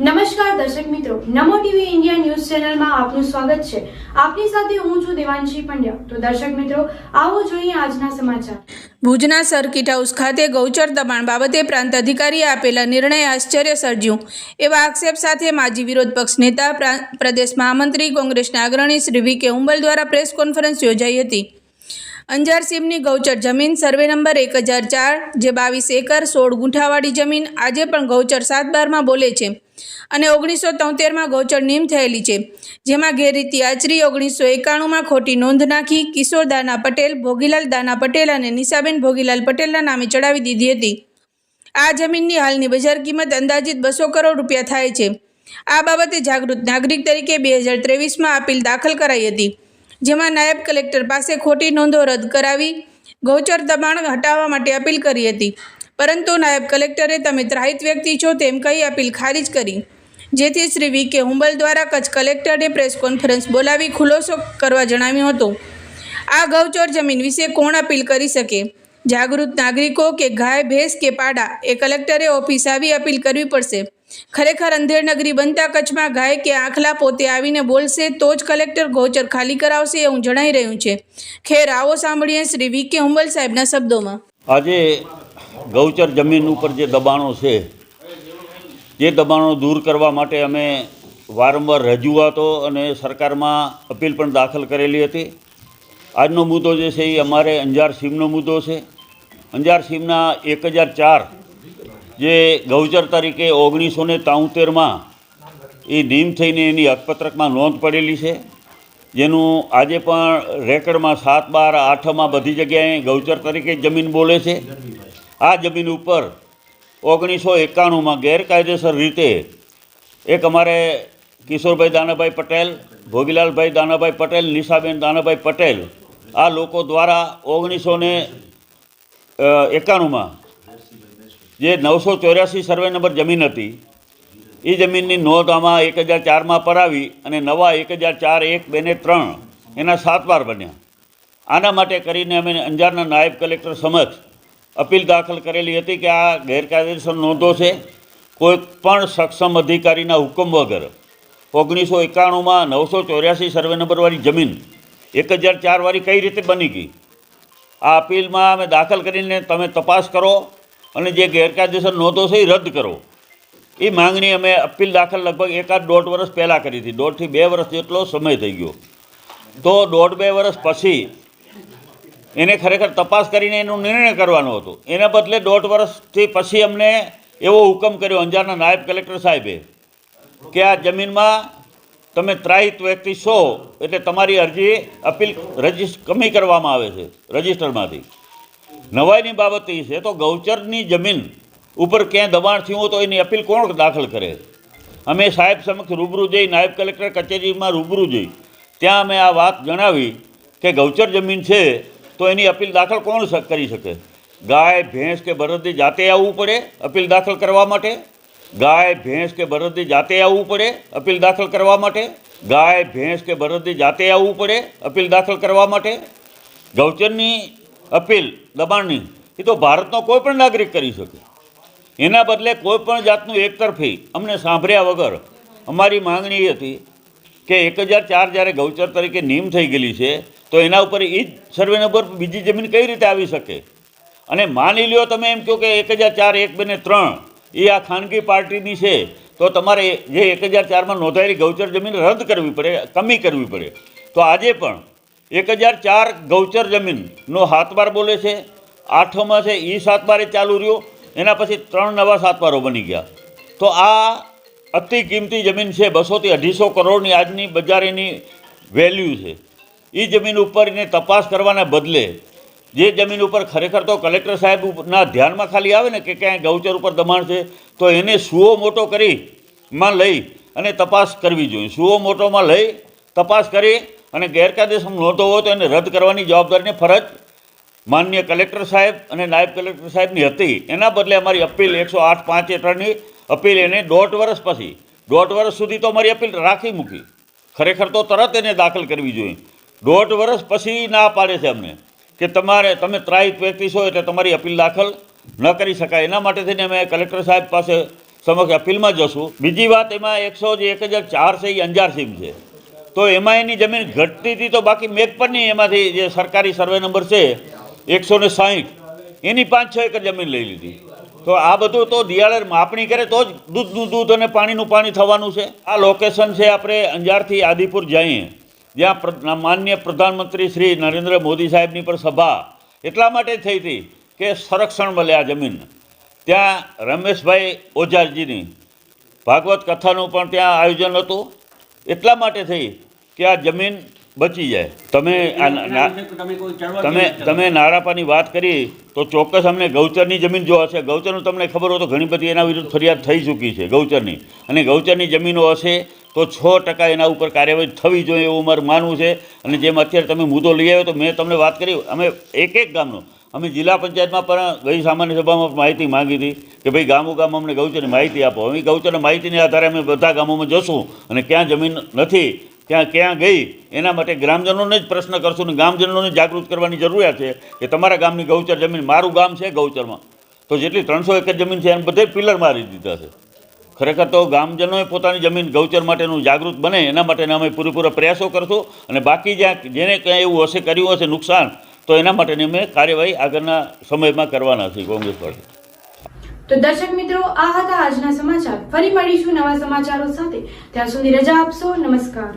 નમસ્કાર દર્શક મિત્રો, નમો ટીવી ઇન્ડિયા ન્યૂઝ ચેનલમાં આપનું સ્વાગત છે. આપની સાથે હું છું દેવાંશી પંડ્યા. તો દર્શક મિત્રો, આવો જોઈએ આજના સમાચાર. ભુજના સર્કિટ હાઉસ ખાતે ગૌચર દબાણ બાબતે પ્રાંત અધિકારીએ આપેલા નિર્ણય આશ્ચર્ય સર્જ્યું. એવા આક્ષેપ સાથે માજી વિરોધ પક્ષ નેતા પ્રા- પ્રદેશ મહામંત્રી કોંગ્રેસના અગ્રણી શ્રી વી કે હુંબલ દ્વારા પ્રેસ કોન્ફરન્સ યોજાઈ હતી. અંજાર સીમની ગૌચર જમીન સર્વે નંબર એક હજાર ચાર, જે બાવીસ એકર સોળ ગુંઠાવાળી જમીન આજે પણ ગૌચર સાત બારમાં બોલે છે. અને ઓગણીસો તોતેરમાં ગૌચર નીમ થયેલી છે, જેમાં ગેરરીતિ આચરી ઓગણીસો એકાણુંમાં ખોટી નોંધ નાખી, કિશોર દાના પટેલ, ભોગીલાલ દાના પટેલ અને નિશાબેન ભોગીલાલ પટેલના નામે ચડાવી દીધી હતી. આ જમીનની હાલની બજાર કિંમત અંદાજિત બસો કરોડ રૂપિયા થાય છે. આ બાબતે જાગૃત નાગરિક તરીકે બે હજાર ત્રેવીસમાં અપીલ દાખલ કરાઈ હતી, જેમાં નાયબ કલેક્ટર પાસે ખોટી નોંધો રદ કરાવી ગૌચર દબાણ હટાવવા માટે અપીલ કરી હતી. પરંતુ નાયબ કલેક્ટરે તમે ત્રાહિત વ્યક્તિ છો તેમ કહી અપીલ ખારીજ કરી. જેથી શ્રી વી કે હુંબલ દ્વારા કચ્છ કલેક્ટરે પ્રેસ કોન્ફરન્સ બોલાવી ખુલાસો કરવા જણાવ્યું હતું. આ ગૌચર જમીન વિશે કોણ અપીલ કરી શકે? જાગૃત નાગરિકો કે ગાય, ભેંસ કે પાડા? એ કલેક્ટરે ઓફિસ આવી અપીલ કરવી પડશે. ખરેખર અંધેર નગરી બનતા કચ્છમાં ગાય કે આંખલા પોતે આવીને બોલશે તો જ કલેક્ટર ગૌચર ખાલી કરાવશે એવું જણાઈ રહ્યું છે. ખેર, આવો સાંભળીએ શ્રી વી કે હુંબલ સાહેબના શબ્દોમાં. આજે ગૌચર જમીન ઉપર જે દબાણો છે, જે દબાણો દૂર કરવા માટે અમે વારંવાર રજૂઆતો અને સરકારમાં અપીલ પણ દાખલ કરેલી હતી. આજનો મુદ્દો જે છે એ અમારે અંજાર સીમનો મુદ્દો છે. અંજાર સીમના એક હજાર ચાર જે ગૌચર તરીકે ઓગણીસો ને ત્રાઉતેરમાં એ નીમ થઈને એની હકપત્રકમાં નોંધ પડેલી છે. જેનું આજે પણ રેકર્ડમાં સાત બાર આઠમાં બધી જગ્યાએ ગૌચર તરીકે જમીન બોલે છે. આ જમીન ઉપર ઓગણીસો એકાણુંમાં ગેરકાયદેસર રીતે એક અમારે કિશોરભાઈ દાનાભાઈ પટેલ, ભોગીલાલભાઈ દાનાભાઈ પટેલ, નિશાબેન દાનાભાઈ પટેલ આ લોકો દ્વારા ઓગણીસો ને એકાણુંમાં જે નવસો ચોર્યાસી સર્વે નંબર જમીન હતી એ જમીનની નોંધ આમાં એક હજાર ચારમાં પરાવી અને નવા એક હજાર ચાર, એક, બે ને ત્રણ એના સાત વાર બન્યા. આના માટે કરીને અમે અંજારના નાયબ કલેક્ટર સમક્ષ અપીલ દાખલ કરેલી હતી કે આ ગેરકાયદેસર નોંધો છે. કોઈ પણ સક્ષમ અધિકારીના હુકમ વગર ઓગણીસો એકાણુંમાં નવસો ચોર્યાસી સર્વે નંબરવાળી જમીન એક હજાર ચારવાળી કઈ રીતે બની ગઈ? આ અપીલમાં અમે દાખલ કરીને તમે તપાસ કરો અને જે ગેરકાયદેસર નોંધો છે એ રદ કરો. એ માંગણી અમે અપીલ દાખલ લગભગ એકાદ દોઢ વર્ષ પહેલાં કરી હતી. દોઢથી બે વર્ષ જેટલો સમય થઈ ગયો. તો દોઢ બે વર્ષ પછી એને ખરેખર તપાસ કરીને એનો નિર્ણય કરવાનો હતો. એના બદલે દોઢ વર્ષથી પછી અમને એવો હુકમ કર્યો અંજારના નાયબ કલેક્ટર સાહેબે કે આ જમીનમાં તમે ત્રાહિત વ્યક્તિ છો એટલે તમારી અરજી અપીલ રજીસ્ટ કમી કરવામાં આવે છે રજિસ્ટરમાંથી. નવાઈની બાબત એ છે, તો ગૌચરની જમીન ઉપર ક્યાંય દબાણ થયું હોય તો એની અપીલ કોણ દાખલ કરે? અમે સાહેબ સમક્ષ રૂબરૂ જઈ નાયબ કલેક્ટર કચેરીમાં રૂબરૂ જઈ, ત્યાં અમે આ વાત જણાવી કે ગૌચર જમીન છે તો એની અપીલ દાખલ કોણ કરી શકે? ગાય, ભેંસ કે બળદની જાતે આવવું પડે અપીલ દાખલ કરવા માટે? ગાય, ભેંસ કે બળદની જાતે આવવું પડે અપીલ દાખલ કરવા માટે? ગાય, ભેંસ કે બળદની જાતે આવવું પડે અપીલ દાખલ કરવા માટે? ગૌચરની અપીલ દબાણની, એ તો ભારતનો કોઈ પણ નાગરિક કરી શકે. એના બદલે કોઈ પણ જાતનું એકતરફી અમને સાંભળ્યા વગર અમારી માંગણી એ હતી કે એક હજાર ચાર જ્યારે ગૌચર તરીકે નીમ થઈ ગયેલી છે તો એના ઉપર એ જ સર્વે નંબર બીજી જમીન કઈ રીતે આવી શકે? અને માની લ્યો તમે એમ કહો કે એક હજાર ચાર, એક બે ને ત્રણ, એ આ ખાનગી પાર્ટીની છે, તો તમારે જે એક હજાર ચારમાં નોંધાયેલી ગૌચર જમીન રદ કરવી પડે, કમી કરવી પડે. તો આજે પણ એક હજાર ચાર ગૌચર જમીનનો હાથબાર બોલે છે, આઠોમાં છે એ સાતબારે ચાલુ રહ્યો, એના પછી ત્રણ નવા સાતબારો બની ગયા. તો આ અતિ કિંમતી જમીન છે, બસોથી અઢીસો કરોડની આજની બજાર એની વેલ્યુ છે. એ જમીન ઉપર એને તપાસ કરવાના બદલે જે જમીન ઉપર ખરેખર તો કલેક્ટર સાહેબના ધ્યાનમાં ખાલી આવે ને કે ક્યાંય ગૌચર ઉપર દબાણ છે, તો એને સુઓ મોટો કરી માં લઈ અને તપાસ કરવી જોઈએ. સુઓ મોટોમાં લઈ તપાસ કરી અને ગેરકાયદેસર નોંધો હોય તો એને રદ કરવાની જવાબદારીને ફરજ માનનીય કલેક્ટર સાહેબ અને નાયબ કલેક્ટર સાહેબની હતી. એના બદલે અમારી અપીલ એકસો આઠ પાંચ હેઠળની અપીલ એને દોઢ વર્ષ પછી, દોઢ વર્ષ સુધી તો અમારી અપીલ રાખી મૂકી. ખરેખર તો તરત એને દાખલ કરવી જોઈએ. દોઢ વર્ષ પછી ના પાડે છે અમને કે તમારે, તમે ત્રાહિત પ્રેક્ટિસ હોય એટલે તમારી અપીલ દાખલ ન કરી શકાય. એના માટે થઈને અમે કલેક્ટર સાહેબ પાસે સમક્ષ અપીલમાં જશું. બીજી વાત, એમાં એકસો જે એક હજાર ચાર છે એ અંજાર સીમ છે. તો એમાં એની જમીન ઘટતી હતી તો બાકી મેઘપરની એમાંથી જે સરકારી સર્વે નંબર છે, એકસો ને સાહીઠ, એની પાંચ છ એકર જમીન લઈ લીધી. તો આ બધું તો દિયાળે માપણી કરે તો જ દૂધનું દૂધ અને પાણીનું પાણી થવાનું છે. આ લોકેશન છે આપણે અંજારથી આદિપુર જઈએ. જ્યાં માન્ય પ્રધાનમંત્રી શ્રી નરેન્દ્ર મોદી સાહેબની પણ સભા એટલા માટે થઈ હતી કે સંરક્ષણ મળે આ જમીન. ત્યાં રમેશભાઈ ઓઝારજીની ભાગવત કથાનું પણ ત્યાં આયોજન હતું. એટલા માટે થઈ કે આ જમીન બચી જાય. તમે તમે તમે નારાપાની વાત કરી તો ચોક્કસ અમને ગૌચરની જમીન જો હશે ગૌચરનું તમને ખબર હોય તો ઘણી બધી એના વિરુદ્ધ ફરિયાદ થઈ ચૂકી છે ગૌચરની. અને ગૌચરની જમીનો હશે તો છ ટકા એના ઉપર કાર્યવાહી થવી જોઈએ એવું મારું માનવું છે. અને જેમ અત્યારે તમે મુદ્દો લઈ આવ્યો તો મેં તમને વાત કરી અમે એક એક ગામનો અમે જિલ્લા પંચાયતમાં પણ ગઈ સામાન્ય સભામાં માહિતી માંગી હતી કે ભાઈ ગામો ગામ અમને ગૌચરની માહિતી આપો. અમે ગૌચરની માહિતીને આધારે અમે બધા ગામોમાં જશું અને ક્યાં જમીન નથી ત્યાં ક્યાં ગઈ, એના માટે ગ્રામજનોને જ પ્રશ્ન કરશું ને ગામજનોને જાગૃત કરવાની જરૂરિયાત છે કે તમારા ગામની ગૌચર જમીન મારું ગામ છે ગૌચરમાં. તો જેટલી ત્રણસો એકર જમીન છે એને બધે પિલર મારી દીધા છે. ખરેખર તો ગામજનોએ પોતાની જમીન ગૌચર માટેનું જાગૃત બને, એના માટેના અમે પૂરેપૂરા પ્રયાસો કરશું અને બાકી જ્યાં જેને ક્યાંય એવું હશે કર્યું હશે નુકસાન, તો એના માટેની અમે કાર્યવાહી આગળના સમયમાં કરવાના છીએ કોંગ્રેસ પાર્ટી. તો દર્શક મિત્રો, આ હતા આજના સમાચાર. ફરી મળીશું નવા સમાચારો સાથે. ત્યાં સુધી રજા આપશો. નમસ્કાર.